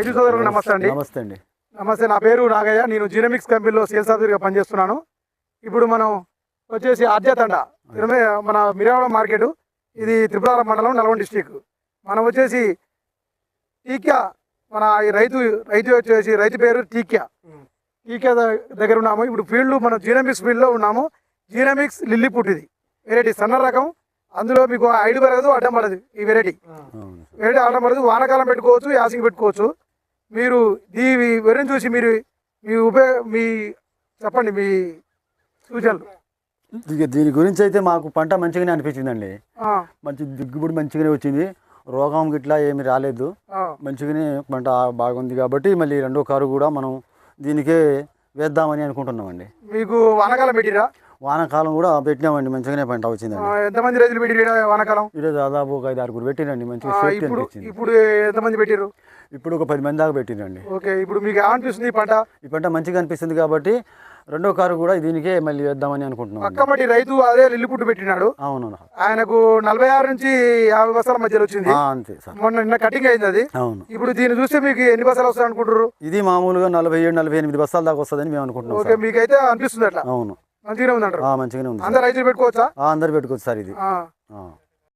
రైతు సోదరులకు నమస్తే అండి. నమస్తే అండి. నమస్తే నా పేరు నాగయ్య. నేను జీనమిక్స్ కంపెనీలో సేల్స్ ఆఫీసర్గా పనిచేస్తున్నాను. ఇప్పుడు మనం వచ్చేసి ఆద్యతండ ఇరవై మన మిర్యాల మార్కెట్. ఇది త్రిపురాల మండలం నల్గొండ డిస్టిక్ మనం వచ్చేసి టీక్యా మన ఈ రైతు రైతు వచ్చేసి రైతు పేరు టీక్యా. టీక్యా దగ్గర ఉన్నాము. ఇప్పుడు ఫీల్డ్ మనం జీనమిక్స్ ఫీల్డ్లో ఉన్నాము. జీనమిక్స్ లిల్లీ పుట్ ఇది వెరైటీ సన్న రకం. అందులో మీకు ఐదు పెరగదు అడ్డం పడదు. ఈ వెరైటీ. వెరైటీ అడ్డం పడదు. వానాకాలం పెట్టుకోవచ్చు యాసింగ్ పెట్టుకోవచ్చు. మీరు ఈ వెరైటీ చూసి మీరు మీ ఉపయోగ మీ చెప్పండి మీ సూచనలు. దీని గురించి అయితే మాకు పంట మంచిగానే అనిపించిందండి. మంచి దిగుబడి మంచిగానే వచ్చింది. రోగం గిట్లా ఏమి రాలేదు. మంచిగానే పంట బాగుంది కాబట్టి మళ్ళీ రెండో కారు కూడా మనం దీనికే వేద్దామని అనుకుంటున్నామండి. మీకు వానాకాలం పెట్టిరా? వానాకాలం కూడా పెట్టినామండి మంచిగానే పంట ఆ, వచ్చిందండి ఎంతమంది రైతులు పెట్టిరా వానాకాలం? ఈరోజు దాదాపు ఒక ఐదు ఆరుగురు పెట్టినండి మంచిగా సేఫ్టీ ఇప్పుడు ఎంతమంది పెట్టిరు ఇప్పుడు ఒక పది మంది దాకా పెట్టినండి ఓకే ఇప్పుడు మీకు ఏమనిపిస్తుంది ఈ పంట? ఈ పంట మంచిగా అనిపిస్తుంది కాబట్టి రెండో కారు కూడా దీనికే మళ్ళీ వేద్దామని అనుకుంటున్నాం పక్కమటి రైతు అదే లిల్లిపుట్టు పెట్టినాడు. అవును ఆయనకు నలభై ఆరు నుంచి యాభై బస్తాల మధ్యలో వచ్చింది. అంతే సార్. మొన్న నిన్న కటింగ్ అయింది అది. అవును. ఇప్పుడు దీన్ని చూస్తే మీకు ఎన్ని బస్తాలు వస్తాయి అనుకుంటారు ఇది మామూలుగా నలభై ఏడు నలభై ఎనిమిది బస్తాల దాకా వస్తుందని మేము అనుకుంటున్నాం ఓకే మీకైతే అనిపిస్తుంది అట్లా. అవును. మంచిగానే ఉంది అంటారు మంచిగానే ఉంది. అందరు రైతులు పెట్టుకోవచ్చా అందరు పెట్టుకోవచ్చు సార్ ఇది.